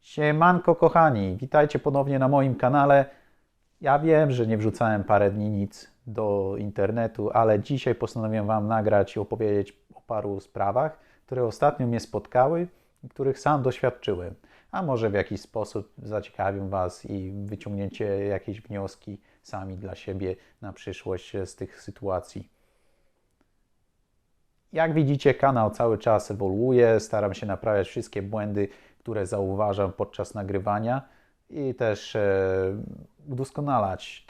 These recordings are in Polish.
Siemanko kochani, witajcie ponownie na moim kanale. Ja wiem, że nie wrzucałem parę dni nic do internetu, ale dzisiaj postanowiłem Wam nagrać i opowiedzieć o paru sprawach, które ostatnio mnie spotkały i których sam doświadczyłem. A może w jakiś sposób zaciekawią Was i wyciągniecie jakieś wnioski sami dla siebie na przyszłość z tych sytuacji. Jak widzicie, kanał cały czas ewoluuje. Staram się naprawiać wszystkie błędy, które zauważam podczas nagrywania i też e, udoskonalać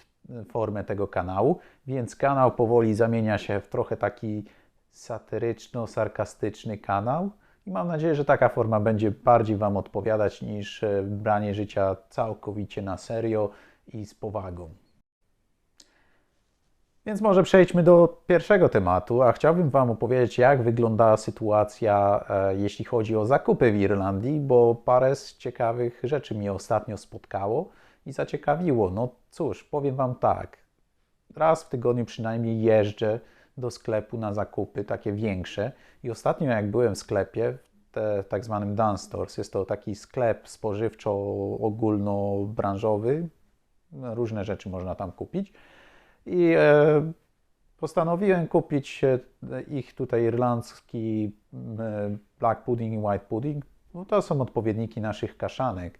formę tego kanału. Więc kanał powoli zamienia się w trochę taki satyryczno-sarkastyczny kanał. I mam nadzieję, że taka forma będzie bardziej Wam odpowiadać niż e, branie życia całkowicie na serio i z powagą. Więc może przejdźmy do pierwszego tematu, a chciałbym Wam opowiedzieć, jak wygląda sytuacja, e, jeśli chodzi o zakupy w Irlandii, bo parę z ciekawych rzeczy mnie ostatnio spotkało i zaciekawiło. No cóż, powiem Wam tak, raz w tygodniu przynajmniej jeżdżę do sklepu na zakupy, takie większe. I ostatnio jak byłem w sklepie, te, tak zwanym Dan Stores, jest to taki sklep spożywczo-ogólnobranżowy, no, różne rzeczy można tam kupić. I e, postanowiłem kupić e, ich tutaj irlandzki e, black pudding i white pudding. No to są odpowiedniki naszych kaszanek.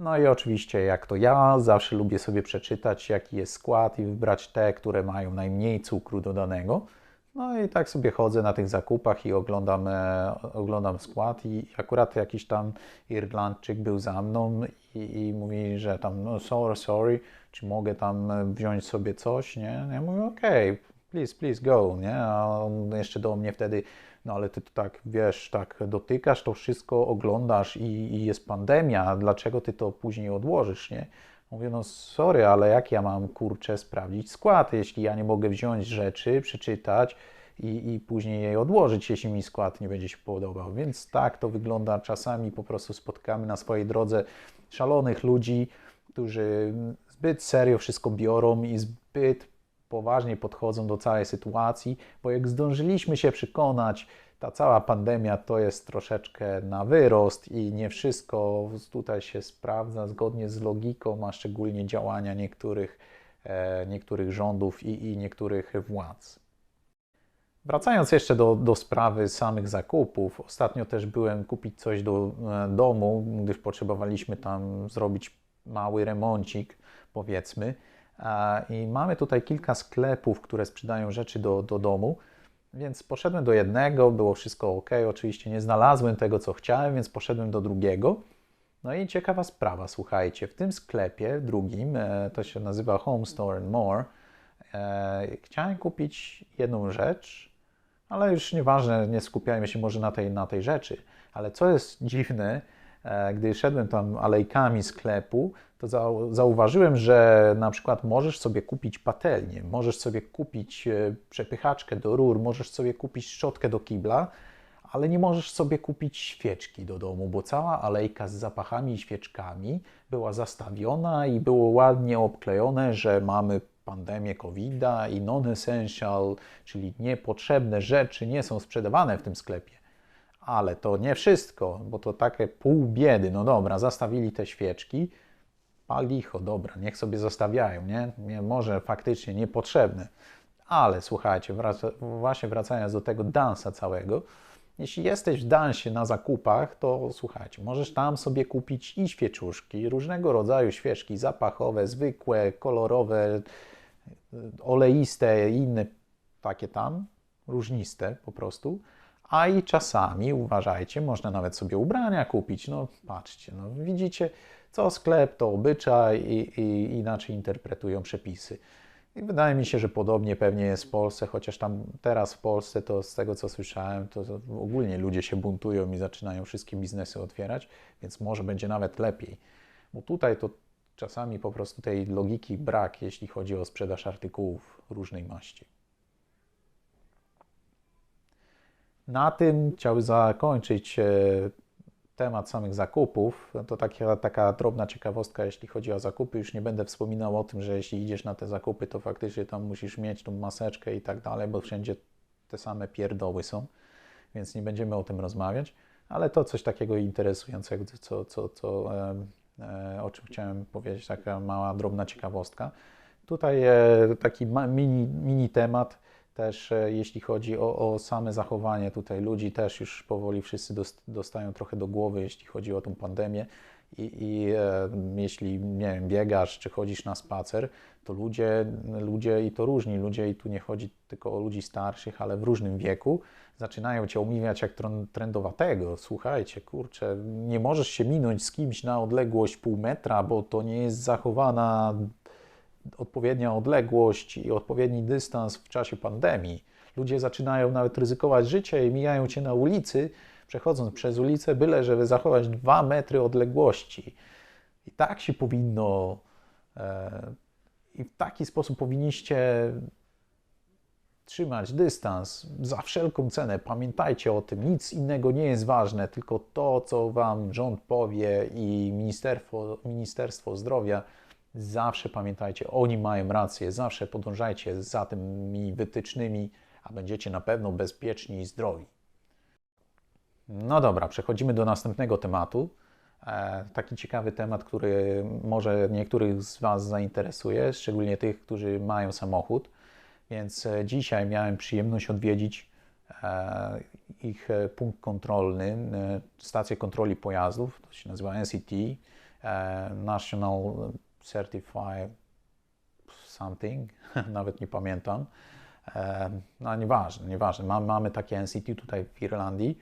No i oczywiście, jak to ja, zawsze lubię sobie przeczytać, jaki jest skład i wybrać te, które mają najmniej cukru dodanego. No i tak sobie chodzę na tych zakupach i oglądam, e, oglądam skład i akurat jakiś tam Irlandczyk był za mną i, i mówi, że tam no sorry, sorry, czy mogę tam wziąć sobie coś, nie? Ja mówię, okej, please, please go, nie? A on jeszcze do mnie wtedy, no ale ty to tak, wiesz, tak dotykasz to wszystko, oglądasz i, i jest pandemia, dlaczego ty to później odłożysz, nie? Mówię, no sorry, ale jak ja mam, kurczę, sprawdzić skład, jeśli ja nie mogę wziąć rzeczy, przeczytać i, i później jej odłożyć, jeśli mi skład nie będzie się podobał. Więc tak to wygląda. Czasami po prostu spotkamy na swojej drodze szalonych ludzi, którzy zbyt serio wszystko biorą i zbyt poważnie podchodzą do całej sytuacji, bo jak zdążyliśmy się przekonać, ta cała pandemia to jest troszeczkę na wyrost i nie wszystko tutaj się sprawdza zgodnie z logiką, a szczególnie działania niektórych, e, niektórych rządów i, i niektórych władz. Wracając jeszcze do, do sprawy samych zakupów, ostatnio też byłem kupić coś do e, domu, gdyż potrzebowaliśmy tam zrobić mały remoncik, powiedzmy. I mamy tutaj kilka sklepów, które sprzedają rzeczy do, do domu. Więc poszedłem do jednego, było wszystko ok. Oczywiście nie znalazłem tego, co chciałem, więc poszedłem do drugiego. No i ciekawa sprawa, słuchajcie, w tym sklepie drugim, e, to się nazywa Home Store and More, e, chciałem kupić jedną rzecz, ale już nieważne, nie skupiajmy się może na tej, na tej rzeczy. Ale co jest dziwne, gdy szedłem tam alejkami sklepu, to zau zauważyłem, że na przykład możesz sobie kupić patelnię, możesz sobie kupić e, przepychaczkę do rur, możesz sobie kupić szczotkę do kibla, ale nie możesz sobie kupić świeczki do domu, bo cała alejka z zapachami i świeczkami była zastawiona i było ładnie obklejone, że mamy pandemię covid i non-essential, czyli niepotrzebne rzeczy nie są sprzedawane w tym sklepie. Ale to nie wszystko, bo to takie pół biedy. No dobra, zastawili te świeczki, palicho, dobra, niech sobie zostawiają, nie? nie może faktycznie niepotrzebne. Ale słuchajcie, właśnie wracając do tego dansa całego, jeśli jesteś w dansie na zakupach, to słuchajcie, możesz tam sobie kupić i świeczuszki, różnego rodzaju świeczki zapachowe, zwykłe, kolorowe, oleiste inne takie tam, różniste po prostu. A i czasami, uważajcie, można nawet sobie ubrania kupić. No patrzcie, no widzicie, co sklep, to obyczaj i, i inaczej interpretują przepisy. I wydaje mi się, że podobnie pewnie jest w Polsce, chociaż tam teraz w Polsce to z tego co słyszałem, to ogólnie ludzie się buntują i zaczynają wszystkie biznesy otwierać, więc może będzie nawet lepiej. Bo tutaj to czasami po prostu tej logiki brak, jeśli chodzi o sprzedaż artykułów różnej maści. Na tym chciałbym zakończyć e, temat samych zakupów, to taka, taka drobna ciekawostka, jeśli chodzi o zakupy. Już nie będę wspominał o tym, że jeśli idziesz na te zakupy, to faktycznie tam musisz mieć tą maseczkę i tak dalej, bo wszędzie te same pierdoły są, więc nie będziemy o tym rozmawiać. Ale to coś takiego interesującego, co, co, co, e, o czym chciałem powiedzieć, taka mała, drobna ciekawostka. Tutaj e, taki mini, mini temat też e, jeśli chodzi o, o, same zachowanie tutaj ludzi, też już powoli wszyscy dostają trochę do głowy, jeśli chodzi o tą pandemię. I, i e, jeśli nie wiem, biegasz czy chodzisz na spacer, to ludzie, ludzie i to różni ludzie, i tu nie chodzi tylko o ludzi starszych, ale w różnym wieku, zaczynają cię omiwiać jak trendowatego. Słuchajcie, kurczę, nie możesz się minąć z kimś na odległość pół metra, bo to nie jest zachowana odpowiednia odległość i odpowiedni dystans w czasie pandemii. Ludzie zaczynają nawet ryzykować życie i mijają cię na ulicy, przechodząc przez ulicę, byle żeby zachować dwa metry odległości. I tak się powinno, e, i w taki sposób powinniście trzymać dystans za wszelką cenę. Pamiętajcie o tym, nic innego nie jest ważne, tylko to, co Wam rząd powie i Ministerstwo, Ministerstwo Zdrowia Zawsze pamiętajcie, oni mają rację, zawsze podążajcie za tymi wytycznymi, a będziecie na pewno bezpieczni i zdrowi. No dobra, przechodzimy do następnego tematu. E, taki ciekawy temat, który może niektórych z Was zainteresuje, szczególnie tych, którzy mają samochód. Więc e, dzisiaj miałem przyjemność odwiedzić e, ich punkt kontrolny, stację kontroli pojazdów, to się nazywa NCT, National Certify something, nawet nie pamiętam. No nieważne, nieważne. Mamy, mamy takie NCT tutaj w Irlandii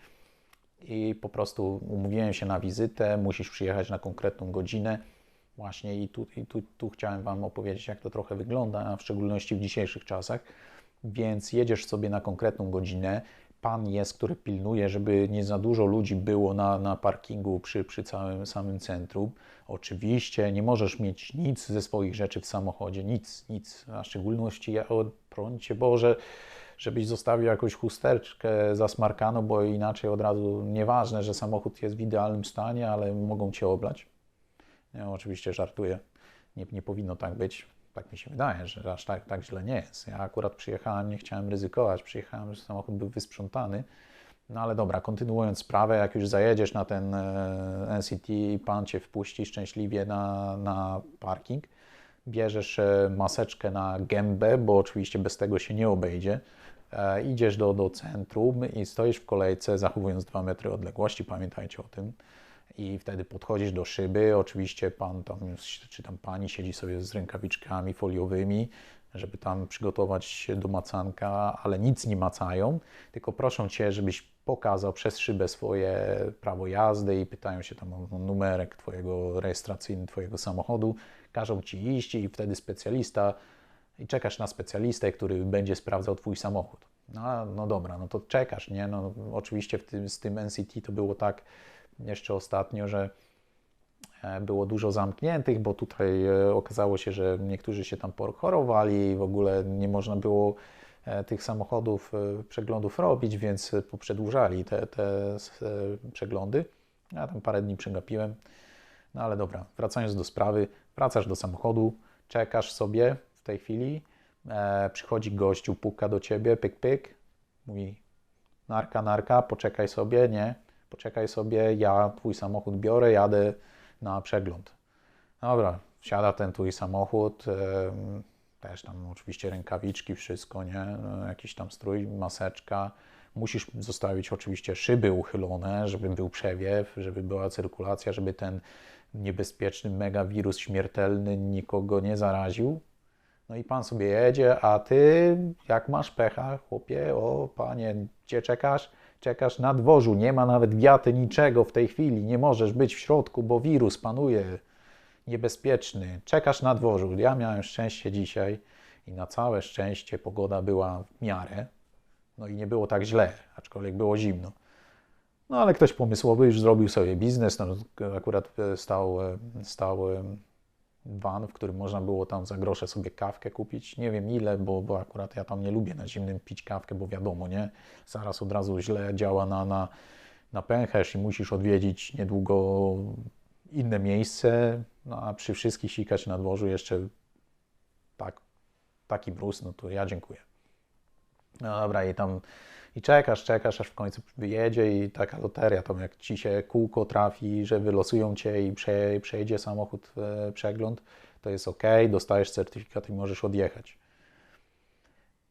i po prostu umówiłem się na wizytę, musisz przyjechać na konkretną godzinę. Właśnie i tu, i tu, tu chciałem Wam opowiedzieć, jak to trochę wygląda, w szczególności w dzisiejszych czasach. Więc jedziesz sobie na konkretną godzinę, pan jest, który pilnuje, żeby nie za dużo ludzi było na, na parkingu przy, przy całym samym centrum. Oczywiście nie możesz mieć nic ze swoich rzeczy w samochodzie, nic, nic, a w szczególności ja, o prącie Boże, żebyś zostawił jakąś chusteczkę zasmarkaną, bo inaczej od razu nieważne, że samochód jest w idealnym stanie, ale mogą Cię oblać. Ja oczywiście żartuję, nie, nie powinno tak być tak mi się wydaje, że aż tak, tak źle nie jest. Ja akurat przyjechałem, nie chciałem ryzykować, przyjechałem, że samochód był wysprzątany. No ale dobra, kontynuując sprawę, jak już zajedziesz na ten e, NCT pan cię wpuści szczęśliwie na, na parking, bierzesz e, maseczkę na gębę, bo oczywiście bez tego się nie obejdzie. E, idziesz do, do centrum i stoisz w kolejce, zachowując dwa metry odległości, pamiętajcie o tym i wtedy podchodzisz do szyby. Oczywiście pan tam, czy tam pani siedzi sobie z rękawiczkami foliowymi, żeby tam przygotować się do macanka, ale nic nie macają, tylko proszą cię, żebyś pokazał przez szybę swoje prawo jazdy i pytają się tam o numerek twojego rejestracyjny twojego samochodu. Każą ci iść i wtedy specjalista i czekasz na specjalistę, który będzie sprawdzał twój samochód. No, no dobra, no to czekasz, nie? No, oczywiście tym, z tym NCT to było tak, jeszcze ostatnio, że e, było dużo zamkniętych, bo tutaj e, okazało się, że niektórzy się tam chorowali i w ogóle nie można było e, tych samochodów, przeglądów robić, więc poprzedłużali te, te przeglądy. Ja tam parę dni przegapiłem. No ale dobra, wracając do sprawy, wracasz do samochodu, czekasz sobie w tej chwili, e, przychodzi gościu, puka do ciebie, pyk, pyk, mówi narka, narka, poczekaj sobie, nie, poczekaj sobie, ja twój samochód biorę, jadę na przegląd. Dobra, wsiada ten twój samochód, też tam oczywiście rękawiczki, wszystko, nie? No, jakiś tam strój, maseczka. Musisz zostawić oczywiście szyby uchylone, żeby był przewiew, żeby była cyrkulacja, żeby ten niebezpieczny megawirus śmiertelny nikogo nie zaraził. No i pan sobie jedzie, a ty jak masz pecha, chłopie, o panie, gdzie czekasz? Czekasz na dworzu, nie ma nawet wiaty, niczego w tej chwili, nie możesz być w środku, bo wirus panuje niebezpieczny. Czekasz na dworzu. Ja miałem szczęście dzisiaj i na całe szczęście pogoda była w miarę. No i nie było tak źle, aczkolwiek było zimno. No ale ktoś pomysłowy już zrobił sobie biznes, no, akurat stał, stał van, w którym można było tam za grosze sobie kawkę kupić. Nie wiem ile, bo, bo akurat ja tam nie lubię na zimnym pić kawkę, bo wiadomo, nie? Zaraz od razu źle działa na, na, napęchasz i musisz odwiedzić niedługo inne miejsce, no a przy wszystkich sikać na dworzu jeszcze tak, taki mróz, no to ja dziękuję. No dobra, i tam i czekasz, czekasz, aż w końcu wyjedzie i taka loteria, tam jak ci się kółko trafi, że wylosują cię i prze, przejedzie samochód e, przegląd, to jest ok, dostajesz certyfikat i możesz odjechać.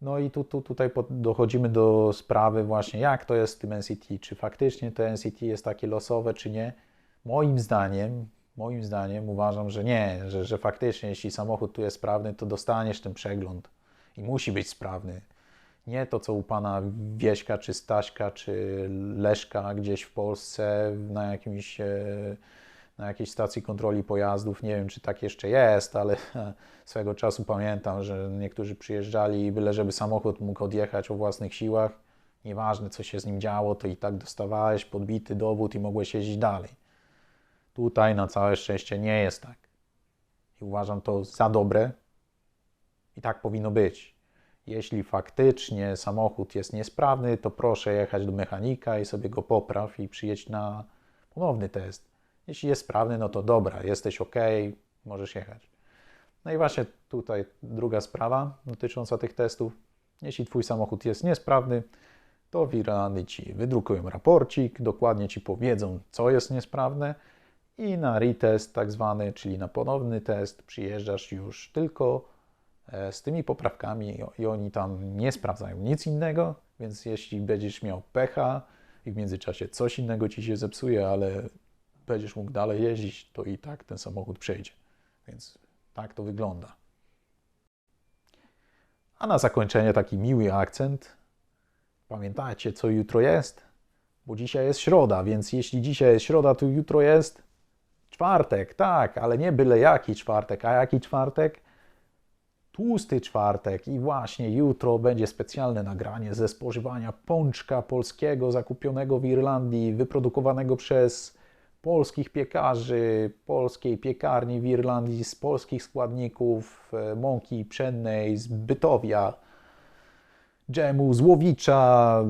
No i tu, tu, tutaj dochodzimy do sprawy właśnie, jak to jest z tym NCT, czy faktycznie to NCT jest takie losowe, czy nie. Moim zdaniem, moim zdaniem uważam, że nie, że, że faktycznie jeśli samochód tu jest sprawny, to dostaniesz ten przegląd i musi być sprawny. Nie to, co u pana Wieśka, czy Staśka, czy Leszka gdzieś w Polsce na jakimś, e, na jakiejś stacji kontroli pojazdów. Nie wiem, czy tak jeszcze jest, ale swego czasu pamiętam, że niektórzy przyjeżdżali i byle żeby samochód mógł odjechać o własnych siłach. Nieważne, co się z nim działo, to i tak dostawałeś podbity dowód i mogłeś jeździć dalej. Tutaj na całe szczęście nie jest tak. I uważam to za dobre. I tak powinno być. Jeśli faktycznie samochód jest niesprawny, to proszę jechać do mechanika i sobie go popraw i przyjedź na ponowny test. Jeśli jest sprawny, no to dobra, jesteś ok, możesz jechać. No i właśnie tutaj druga sprawa dotycząca tych testów. Jeśli Twój samochód jest niesprawny, to w Irlandii Ci wydrukują raporcik, dokładnie Ci powiedzą, co jest niesprawne i na retest tak zwany, czyli na ponowny test przyjeżdżasz już tylko z tymi poprawkami i oni tam nie sprawdzają nic innego, więc jeśli będziesz miał pecha i w międzyczasie coś innego ci się zepsuje, ale będziesz mógł dalej jeździć, to i tak ten samochód przejdzie. Więc tak to wygląda. A na zakończenie taki miły akcent. Pamiętajcie, co jutro jest? Bo dzisiaj jest środa, więc jeśli dzisiaj jest środa, to jutro jest czwartek, tak, ale nie byle jaki czwartek. A jaki czwartek? Tłusty czwartek i właśnie jutro będzie specjalne nagranie ze spożywania pączka polskiego zakupionego w Irlandii, wyprodukowanego przez polskich piekarzy, polskiej piekarni w Irlandii z polskich składników e, mąki pszennej z Bytowia, dżemu z Łowicza,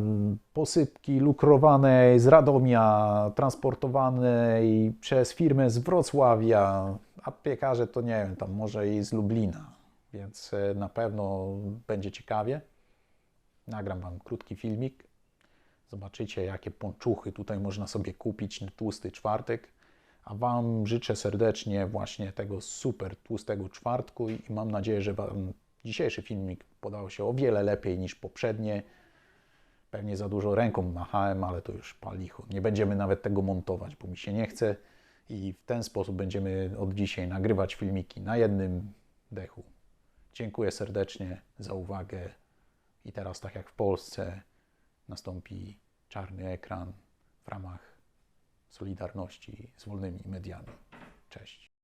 posypki lukrowanej z Radomia, transportowanej przez firmę z Wrocławia, a piekarze to nie wiem, tam może i z Lublina więc e, na pewno będzie ciekawie. Nagram Wam krótki filmik. Zobaczycie, jakie ponczuchy tutaj można sobie kupić na tłusty czwartek. A Wam życzę serdecznie właśnie tego super tłustego czwartku i mam nadzieję, że Wam dzisiejszy filmik podał się o wiele lepiej niż poprzednie. Pewnie za dużo ręką machałem, ale to już palicho. Nie będziemy nawet tego montować, bo mi się nie chce i w ten sposób będziemy od dzisiaj nagrywać filmiki na jednym dechu. Dziękuję serdecznie za uwagę. I teraz, tak jak w Polsce, nastąpi czarny ekran w ramach solidarności z wolnymi mediami. Cześć.